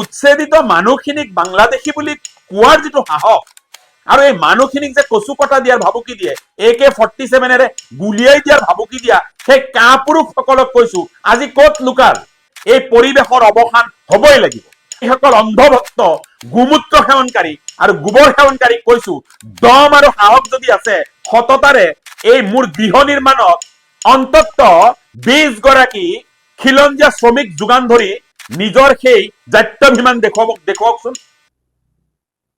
উচ্ছেদিত মানুহখিনিক বাংলাদেশী বুলি কোৱাৰ যিটো সাহস, আৰু এই মানুহখিনিক যে কচু কটা দিয়াৰ ভাবুকি দিয়ে এ কে ফৰ্টি ছেভেনেৰে গুলিয়াই দিয়াৰ ভাবুকি দিয়া, সেই কাপুৰুষসকলক কৈছো, আজি ক'ত লুকাল? এই পৰিৱেশৰ অৱসান হবই লাগিব। এইসকল অন্ধভক্ত, গোমূত্ৰ সেৱনকাৰী আৰু গোবৰ সেৱনকাৰীক কৈছো, দম আৰু সাহস যদি আছে, সততাৰে এই মোৰ গৃহ নিৰ্মাণত অন্তত বিশ গৰাকী খিলঞ্জীয়া শ্ৰমিক যোগান ধৰি নিজৰ সেই জাত্যাভিমান দেখুৱাব দেখুৱাওকচোন।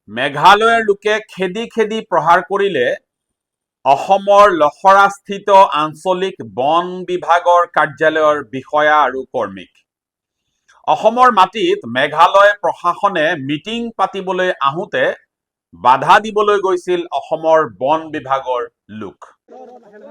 মেঘালয়ৰ লোকে খেদি খেদি প্ৰহাৰ কৰিলে অসমৰ লখৰাস্থিত আঞ্চলিক বন বিভাগৰ কাৰ্যালয়ৰ বিষয়া আৰু কৰ্মীক। অসমৰ মাটিত মেঘালয় প্ৰশাসনে মিটিং পাতিবলৈ আহোঁতে বাধা দিবলৈ গৈছিল অসমৰ বন বিভাগৰ লোক।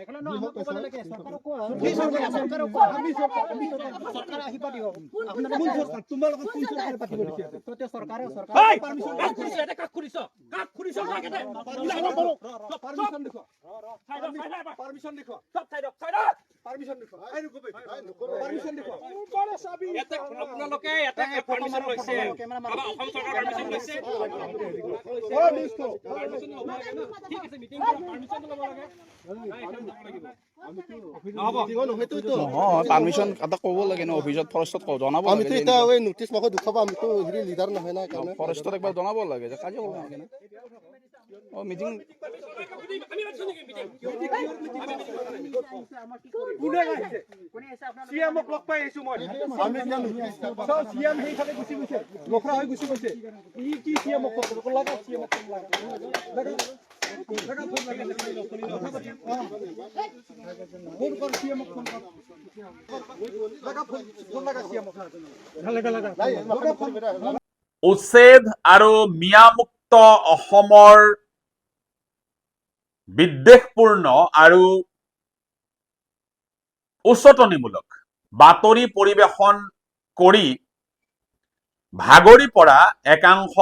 আপোনালোকে চৰকাৰ চৰকাৰে চৰকাৰে চৰকাৰে এটা পাৰমিশ্যন লৈছে। অসম চৰকাৰৰ পাৰ্মিশ্যন লৈছে। ঠিক আছে মিটিং পাৰ্মিশ্যন ল'ব লাগে পাৰ্মিশ্যন এটা ক'ব লাগে ন অফিচত ফৰেষ্টত ক- জনাব আমিতো লাগে এতিয়া এই নোটিছ মাকত দুখাব আমিতো হেৰি লিডাৰ নহয় না কাৰণে ফৰেষ্টত একবাৰ জনাব লাগে যে কাজিয়া কৰিব নালাগে না। অ মিটিং চিএমক লগ পাই আহিছো মই। আমি এতিয়া নোটিছ চাও চিএম সেইফালে গুচি গৈছে। লখৰা হৈ গুচি গৈছে। ই কি চিএমক কব? লাগা চিএমক ফোন লাগা লাগা লাগা। উচ্ছেদ আৰু মিয়ামুক্ত অসমৰ বিদ্বেষপূৰ্ণ আৰু উচতনিমূলক বাতৰি পৰিৱেশন কৰি ভাগৰি পৰা একাংশ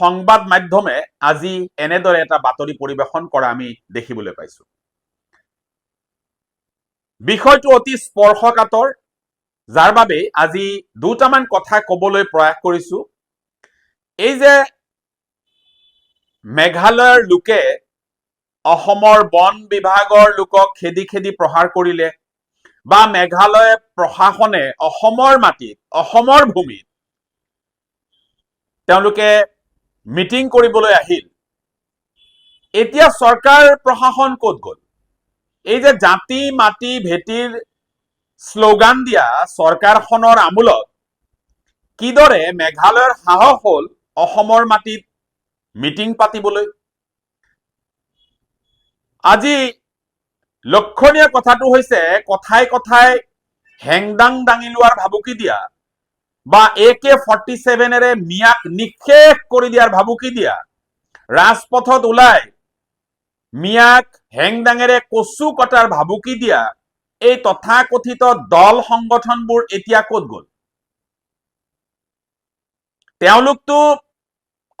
সংবাদ মাধ্যমে আজি এনেদৰে এটা বাতৰি পৰিৱেশন কৰা আমি দেখিবলৈ পাইছো। বিষয়টো অতি স্পৰ্শকাতৰ যাৰ বাবে আজি দুটামান কথা কবলৈ প্ৰয়াস কৰিছো। এই যে মেঘালয়ৰ লোকে অসমৰ বন বিভাগৰ লোকক খেদি খেদি প্ৰহাৰ কৰিলে বা মেঘালয় প্ৰশাসনে অসমৰ মাটিত অসমৰ ভূমিত তেওঁলোকে মিটিং কৰিবলৈ আহিল। এতিয়া চৰকাৰ প্ৰশাসন ক'ত গ'ল? এই যে জাতি, মাটি, ভেটিৰ শ্লোগান দিয়া চৰকাৰখনৰ আমোলত কিদৰে মেঘালয়ৰ সাহস হ'ল অসমৰ মাটিত মিটিং পাতিবলৈ? আজি লক্ষণীয় কথাটো হৈছে, কথাই কথাই হেংদাং দাঙি লোৱাৰ ভাবুকি দিয়া বা এ কে ফৰ্টি ছেভেনেৰে মিয়াক নিঃশেষ কৰি দিয়াৰ ভাবুকি দিয়া? ৰাজপথত ওলাই। মিয়াক হেংদাঙেৰে কচু কটাৰ ভাবুকি দিয়া? এই তথাকথিত দল সংগঠনবোৰ এতিয়া ক'ত গ'ল? তেওঁলোকতো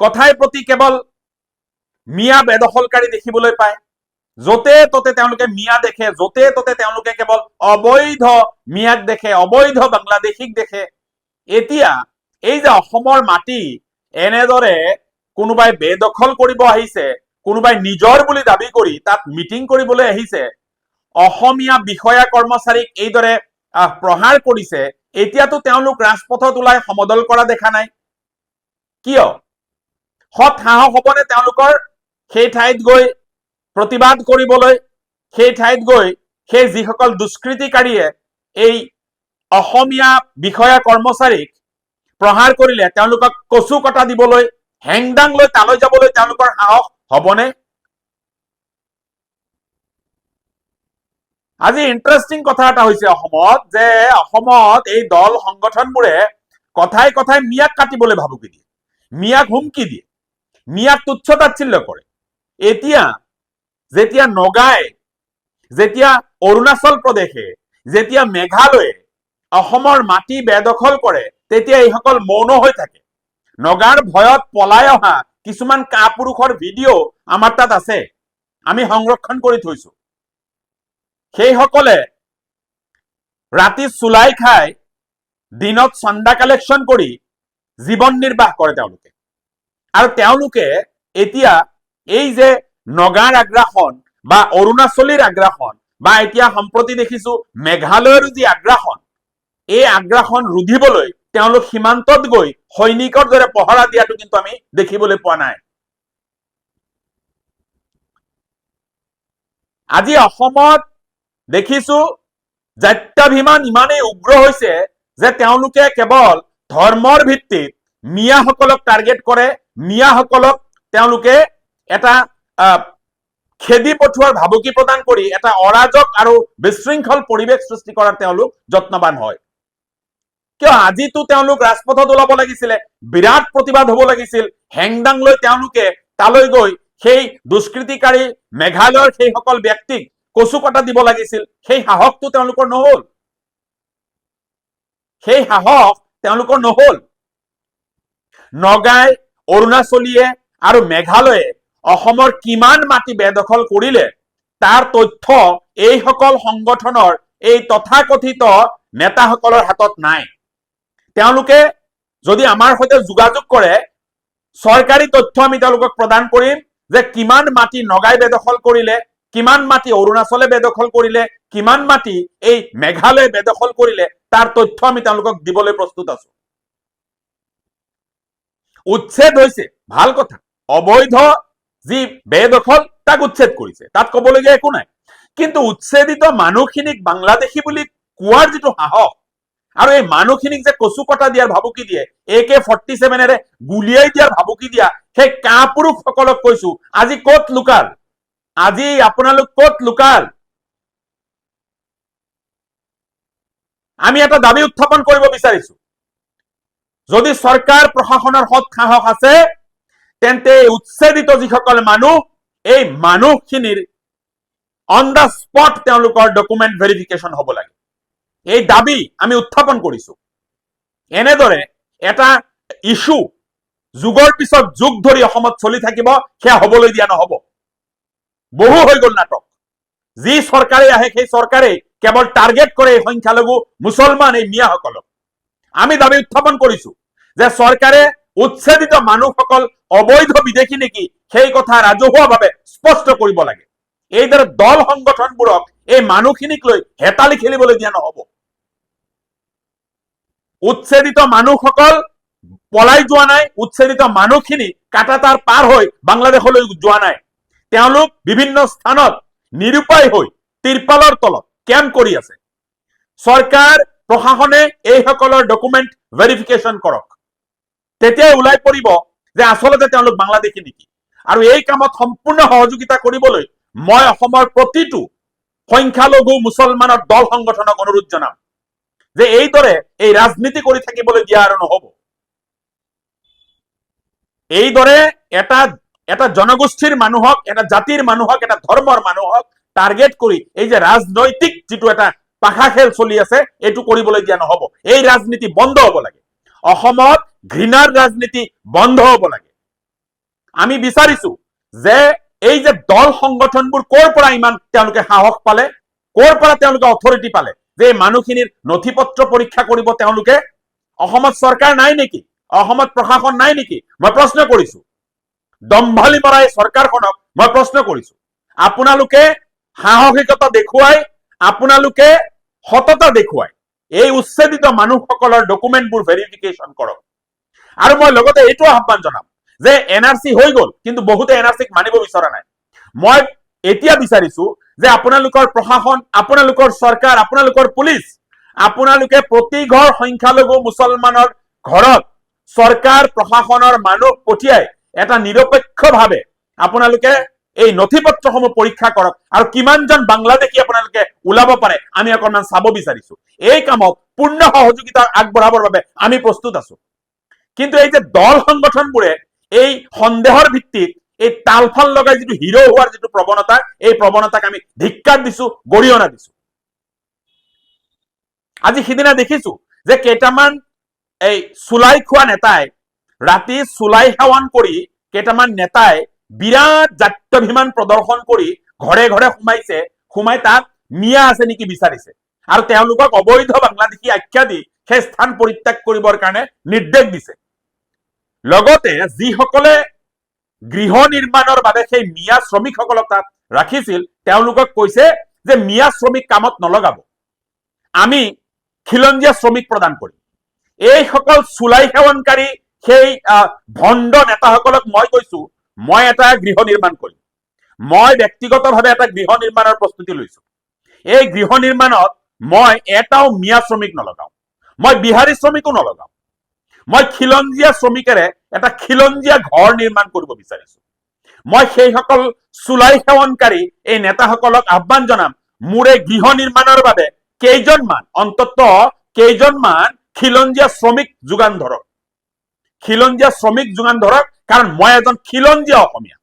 কথাই প্ৰতি কেৱল মিয়া বেদখলকাৰী দেখিবলৈ পায়। য'তে ত'তে তেওঁলোকে মিয়া দেখে, য'তে ত'তে তেওঁলোকে কেৱল অবৈধ মিয়াক দেখে, অবৈধ বাংলাদেশীক দেখে। এতিয়া এই যে অসমৰ মাটি এনেদৰে কোনোবাই বেদখল কৰিব আহিছে, কোনোবাই নিজৰ বুলি দাবি কৰি তাত মিটিং কৰিবলৈ আহিছে, অসমীয়া বিষয়া কৰ্মচাৰীক এইদৰে প্ৰহাৰ কৰিছে, এতিয়াতো তেওঁলোক ৰাজপথত ওলাই সমদল কৰা দেখা নাই। কিয়? সৎ সাহস হ'বনে তেওঁলোকৰ? সেই ঠাইত গৈ প্ৰতিবাদ কৰিবলৈ, সেই ঠাইত গৈ সেই যিসকল দুষ্কৃতিকাৰীয়ে এই অসমীয়া বিষয়া কৰ্মচাৰীক প্ৰহাৰ কৰিলে তেওঁলোকক কচু কটা দিবলৈ হেংদাং লৈ তালৈ যাবলৈ তেওঁলোকৰ সাহস হ'বনে? আজি ইণ্টাৰেষ্টিং কথা এটা হৈছে অসমত যে অসমত এই দল সংগঠনবোৰে কথাই কথাই মিয়াক কাটিবলৈ ভাবুকি দিয়ে, মিয়াক হুমকি দিয়ে, মিয়াক তুচ্ছ তাচ্ছিল্য কৰে। এতিয়া, যেতিয়া নগাই যেতিয়া অৰুণাচল প্ৰদেশে, যেতিয়া মেঘালয়ে অসমৰ মাটি বেদখল কৰে, তেতিয়া এইসকল মৌন হৈ থাকে। নগাৰ ভয়ত পলাই অহা কিছুমান কা পুৰুষৰ ভিডিঅ' আমাৰ তাত আছে। আমি সংৰক্ষণ কৰি থৈছো। সেইসকলে ৰাতি চুলাই খাই দিনত চন্দা কালেকশ্যন কৰি জীৱন নিৰ্বাহ কৰে তেওঁলোকে। আৰু তেওঁলোকে এতিয়া এই যে নগাৰ আগ্ৰাসন বা অৰুণাচলীৰ আগ্ৰাসন বা এতিয়া সম্প্ৰতি দেখিছো মেঘালয়ৰ যি আগ্ৰাসন এই আগ্ৰাসন ৰুধিবলৈ তেওঁলোক সীমান্তত গৈ সৈনিকৰ দৰে পহৰা দিয়াটো কিন্তু আমি দেখিবলৈ পোৱা নাই। আজি অসমত দেখিছো জাত্যাভিমান ইমানেই উগ্ৰ হৈছে যে তেওঁলোকে কেৱল ধৰ্মৰ ভিত্তিত মিয়াসকলক টাৰ্গেট কৰে, মিয়াসকলক তেওঁলোকে এটা খেদি পঠোৱাৰ ভাবুকি প্ৰদান কৰি, এটা অৰাজক আৰু বিশৃংখল পৰিৱেশ সৃষ্টি কৰাৰ তেওঁলোক যত্নবান হয়। কিয় আজিতো তেওঁলোক ওলাব লাগিছিলে? বিৰাট প্ৰতিবাদ হব লাগিছিল। হেংদাং লৈ তেওঁলোকে তালৈ গৈ সেই দুষ্কৃতিকাৰী মেঘালয়ৰ সেইসকল ব্যক্তিক কচু কটা দিব লাগিছিল। সেই সাহসটো তেওঁলোকৰ নহল। সেই সাহস তেওঁলোকৰ নহল। নগাই অৰুণাচলীয়ে আৰু মেঘালয়ে অসমৰ কিমান মাটি বেদখল কৰিলে, তাৰ তথ্য এইসকল সংগঠনৰ এই তথাকথিত নেতাসকলৰ হাতত নাই। তেওঁলোকে যদি আমাৰ সৈতে যোগাযোগ কৰে, চৰকাৰী তথ্য আমি তেওঁলোকক প্ৰদান কৰিম যে কিমান মাটি নগাই বেদখল কৰিলে, কিমান মাটি অৰুণাচলে বেদখল কৰিলে, কিমান মাটি এই মেঘালয়ে বেদখল কৰিলে, তাৰ তথ্য আমি তেওঁলোকক দিবলৈ প্ৰস্তুত আছো। উচ্ছেদ হৈছে, ভালো কথা, অবৈধ যি বেদখল তাক উচ্ছেদ কৰিছে, তাত কবলগীয়া একো নাই। কিন্তু উচ্ছেদিত মানুহখিনিক বাংলাদেশী বুলি কোৱাৰ যিটো সাহস আৰু এই মানুহখিনিক যে কচু কটা দিয়াৰ ভাবুকি দিয়ে এ কে ফৰ্টি ছেভেনেৰে গুলিয়াই দিয়াৰ ভাবুকি দিয়া, সেই কাপুৰুষসকলক কৈছো, আজি ক'ত লুকাল? আজি আপোনালোক ক'ত লুকাল? আমি এটা দাবি উত্থাপন কৰিব বিচাৰিছো। যদি চৰকাৰ প্ৰশাসনৰ সৎ সাহস আছে, তেন্তে এই উচ্ছেদিত যিসকল মানুহ, এই মানুহখিনিৰ অন দ্য স্পট তেওঁলোকৰ ডকুমেণ্ট ভেৰিফিকেশ্যন হ'ব লাগে। এই দাবি আমি উত্থাপন কৰিছো। এনেদৰে এটা ইছ্যু যুগৰ পিছত যুগ ধৰি অসমত চলি থাকিব, সেয়া হবলৈ দিয়া নহব। বহু হৈ গল নাটক। যি চৰকাৰে আহে, সেই চৰকাৰে কেৱল টাৰ্গেট কৰে এই সংখ্যালঘু মুছলমান, এই মিয়াসকলক। আমি দাবি উত্থাপন কৰিছো যে চৰকাৰে উচ্ছেদিত মানুহসকল, অবৈধ বিদেশি নেকি, সেই কথা ৰাজহুৱাভাৱে স্পষ্ট কৰিব লাগে। এইদৰে দল সংগঠনবোৰক এই মানুহখিনিক লৈ হেতালি খেলিবলৈ দিয়া নহব। উচ্ছেদিত মানুহসকল পলাই যোৱা নাই উচ্ছেদিত মানুহখিনি কাটাতাৰ পাৰ হৈ বাংলাদেশলৈ যোৱা নাই। তেওঁলোক বিভিন্ন স্থানত নিৰুপায় হৈ তিৰপালৰ তলত কেম্প কৰি আছে। চৰকাৰ, প্ৰশাসনে এইসকলৰ ডকুমেণ্ট ভেৰিফিকেশ্যন কৰক। তেতিয়াই ওলাই পৰিব যে আচলতে তেওঁলোক বাংলাদেশী নেকি। আৰু এই কামত সম্পূৰ্ণ সহযোগিতা কৰিবলৈ মই অসমৰ প্ৰতিটো সংখ্যালঘু মুছলমানৰ দল সংগঠনক অনুৰোধ জনাম। যে এইদৰে এই রাজনীতি ৰাজনীতি কৰি থাকিবলৈ দিয়া আৰু নহব এইদৰে এটা এটা জনগোষ্ঠীৰ মানুহক এটা জাতিৰ মানুহক এটা ধৰ্মৰ মানুহক টাৰ্গেট কৰি এই যে ৰাজনৈতিক যিটো এটা পাখা খেল চলি আছে, এইটো কৰিবলৈ দিয়া নহব। এই ৰাজনীতি বন্ধ হব লাগে। অসমত ঘৃণাৰ ৰাজনীতি বন্ধ হব লাগে। আমি বিচাৰিছো যে এই যে দল সংগঠনবোৰ ক'ৰ পৰা ইমান তেওঁলোকে সাহস পালে, ক'ৰ পৰা তেওঁলোকে অথৰিটি পালে যে মানুহখিনিৰ নথি পত্ৰ পৰীক্ষা কৰিব নাই নেকি? অসমত প্ৰশাসন নাই নেকি? মই প্ৰশ্ন কৰিছো। দম্ভালি মৰা এই মই প্ৰশ্ন কৰিছো। আপোনালোকে সাহসিকতা দেখুৱাই, আপোনালোকে সততা দেখুৱাই, এই উচ্ছেদিত মানুহসকলৰ ডকুমেণ্টবোৰ ভেৰিফিকেশ্যন কৰক। আৰু মই লগতে এইটো আহ্বান জনাম যে এন আৰ চি হৈ গল, কিন্তু বহুতে এন আৰ চিক মানিব বিচৰা নাই। মই এতিয়া বিচাৰিছো যে আপোনালোকৰ প্ৰশাসন, আপোনালোকৰ চৰকাৰ, আপোনালোকৰ পুলিচ, আপোনালোকে প্ৰতি সংখ্যালঘু মুছলমানৰ ঘৰত চৰকাৰ, প্ৰশাসনৰ মানুহ পঠিয়াই এটা নিৰপেক্ষভাৱে আপোনালোকে এই নথি পত্ৰসমূহ পৰীক্ষা কৰক আৰু কিমানজন বাংলাদেশী আপোনালোকে ওলাব পাৰে, আমি অকণমান চাব বিচাৰিছো। এই কামত পূৰ্ণ সহযোগিতা আগবঢ়াবৰ বাবে আমি প্ৰস্তুত আছো। কিন্তু এই যে দল সংগঠনবোৰে এই সন্দেহৰ ভিত্তিত এই তালফাল লগাই যিটো হিৰো হোৱাৰ যিটো প্ৰৱণতা, এই প্ৰৱণতাক আমি ধিক্কাৰ দিছো গৰিহণা দিছো। আজি সিদিনা দেখিছো যে কেইটামান এই চুলাই খোৱা নেতাই, ৰাতি চুলাই সেৱন কৰি কেইটামান নেতাই বিৰাট জাত্যভিমান প্ৰদৰ্শন কৰি ঘৰে ঘৰে সোমাইছে, সোমাই তাত মিয়া আছে নেকি বিচাৰিছে। আৰু তেওঁলোকক অবৈধ বাংলাদেশী আখ্যা দি সেই স্থান পৰিত্যাগ কৰিবৰ কাৰণে নিৰ্দেশ দিছে। লগতে যিসকলে গৃহ নিৰ্মাণৰ বাবে সেই মিয়া শ্ৰমিকসকলক তাত ৰাখিছিল। তেওঁলোকক কৈছে যে মিয়া শ্ৰমিক কামত নলগাব। আমি খিলঞ্জীয়া শ্ৰমিক প্ৰদান কৰিম। এইসকল চুলাই সেৱনকাৰী সেই ভণ্ড নেতাসকলক মই কৈছো, মই এটা গৃহ নিৰ্মাণ কৰিম। মই ব্যক্তিগতভাৱে এটা গৃহ নিৰ্মাণৰ প্ৰস্তুতি লৈছো। এই গৃহ নিৰ্মাণত মই এটাও মিয়া শ্ৰমিক নলগাওঁ। মই বিহাৰী শ্ৰমিকো নলগাওঁ। মই খিলঞ্জীয়া শ্ৰমিকেৰে এটা খিলঞ্জীয়া ঘৰ নিৰ্মাণ কৰিব বিচাৰিছো। মই সেইসকল চুলাই সেৱনকাৰী, এই নেতাসকলক আহ্বান জনাম, মোৰ গৃহ নিৰ্মাণৰ বাবে কেইজনমান, অন্তত কেইজনমান খিলঞ্জীয়া শ্ৰমিক যোগান ধৰক। খিলঞ্জীয়া শ্ৰমিক যোগান ধৰক, কাৰণ মই এজন খিলঞ্জীয়া অসমীয়া।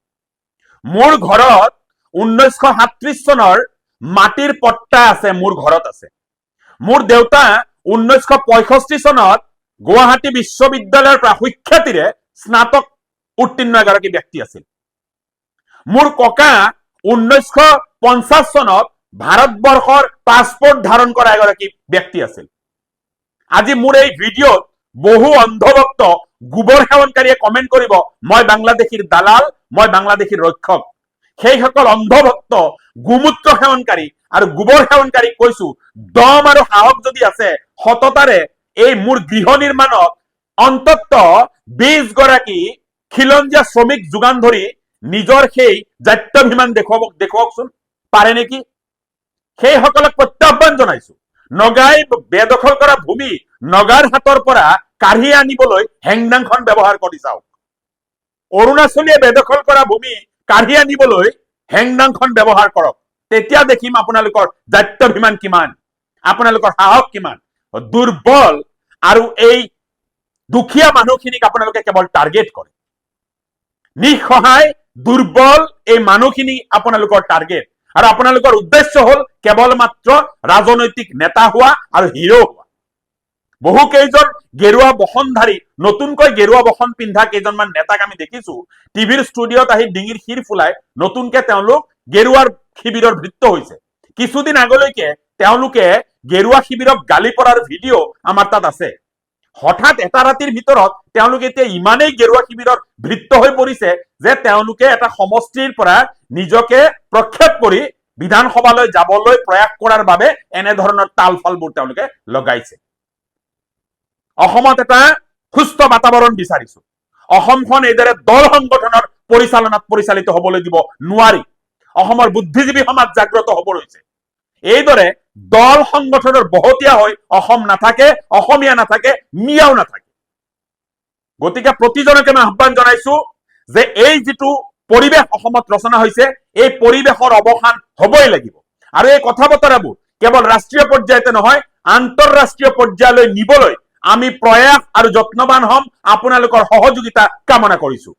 মোৰ ঘৰত ঊনৈছশ সাতত্ৰিশ চনৰ মাটিৰ পট্টা আছে, মোৰ ঘৰত আছে। মোৰ দেউতা ঊনৈছশ পঁয়ষষ্ঠি চনত গুৱাহাটী বিশ্ববিদ্যালয়ৰ পৰা সুখ্যাতিৰে স্নাতক উত্তীৰ্ণ এগৰাকী ব্যক্তি আছিল। মোৰ ককা ঊনৈছশ পঞ্চাছ চনত ভাৰতবৰ্ষৰ পাছপোৰ্ট ধাৰণ কৰা এগৰাকী ব্যক্তি আছিল। আজি মোৰ এই ভিডিঅ'ত বহু অন্ধভক্ত গোবৰ সেৱনকাৰীয়ে কমেণ্ট কৰিব, মই বাংলাদেশীৰ দালাল, মই বাংলাদেশীৰ ৰক্ষক। সেইসকল অন্ধভক্ত গোমূত্ৰ সেৱনকাৰী আৰু গোবৰ সেৱনকাৰীক কৈছো, দম আৰু সাহস যদি আছে, সততাৰে এই মোৰ গৃহ নিৰ্মাণত অন্তত বিশ গৰাকী খিলঞ্জীয়া শ্ৰমিক যোগান ধৰি নিজৰ সেই জাত্যভিমান দেখুৱাব দেখুৱাওকচোন পাৰে নেকি? সেইসকলক প্ৰত্যাহ্বান জনাইছো। নগাই বেদখল কৰা ভূমি নগাৰ হাতৰ পৰা কাঢ়ি আনিবলৈ হেংদাংখন ব্যৱহাৰ কৰি চাওক। অৰুণাচলীয়ে বেদখল কৰা ভূমি কাঢ়ি আনিবলৈ হেংদাংখন ব্যৱহাৰ কৰক। তেতিয়া দেখিম আপোনালোকৰ দায়িত্বাভিমান কিমান। আপোনালোকৰ সাহস কিমান। দুৰ্বল আৰু এই দুখীয়া মানুহখিনিক আপোনালোকে কেৱল টাৰ্গেট কৰে। নিঃসহায়, দুৰ্বল এই মানুহখিনি আপোনালোকৰ টাৰ্গেট আৰু আপোনালোকৰ উদ্দেশ্য হ'ল কেৱল মাত্ৰ ৰাজনৈতিক নেতা হোৱা আৰু হিৰ' হোৱা। বহু কেইজন গেৰুৱা বসনধাৰী, নতুনকৈ গেৰুৱা বসন পিন্ধা কেইজনমান নেতাক আমি দেখিছো, টিভিৰ ষ্টুডিঅ'ত আহি ডিঙিৰ শিৰ ফুলাই নতুনকে তেওঁলোক গেৰুৱাৰ শিবিৰৰ ভৃত্য হৈছে। কিছুদিন আগলৈকে তেওঁলোকে গেৰুৱা শিবিৰক গালি পৰাৰ ভিডিঅ' আমাৰ তাত আছে। হঠাৎ এটা ৰাতিৰ ভিতৰত তেওঁলোকে এতিয়া ইমানেই গেৰুৱা শিবিৰৰ ভৃত্য হৈ পৰিছে যে তেওঁলোকে এটা সমষ্টিৰ পৰা নিজকে প্ৰক্ষেপ কৰি বিধানসভালৈ যাবলৈ প্ৰয়াস কৰাৰ বাবে এনেধৰণৰ তাল ফালবোৰ তেওঁলোকে লগাইছে। অসমত এটা সুস্থ বাতাবৰণ বিচাৰিছো। অসমখন এইদৰে দল সংগঠনৰ পৰিচালনাত পৰিচালিত হবলৈ দিব নোৱাৰি। অসমৰ বুদ্ধিজীৱী সমাজ জাগ্ৰত হব ৰৈছে এইদৰে দল সংগঠনৰ বহতীয়া হৈ নাথাকে নাথাকে, মিয়াও নাথাকে। গতিকে প্ৰতিজনকে মই আহ্বান জনাইছো যে এই যিটো পৰিৱেশ অসমত ৰচনা হৈছে, এই পৰিৱেশৰ অৱসান হবই লাগিব। আৰু এই কথা বতৰাবোৰ কেৱল ৰাষ্ট্ৰীয় পৰ্যায়তে নহয়, আন্তঃৰাষ্ট্ৰীয় পৰ্যায়লৈ নিবলৈ আমি প্ৰয়াস আৰু যত্নবান হ'ম, আপোনালোকৰ সহযোগিতা কামনা কৰিছো।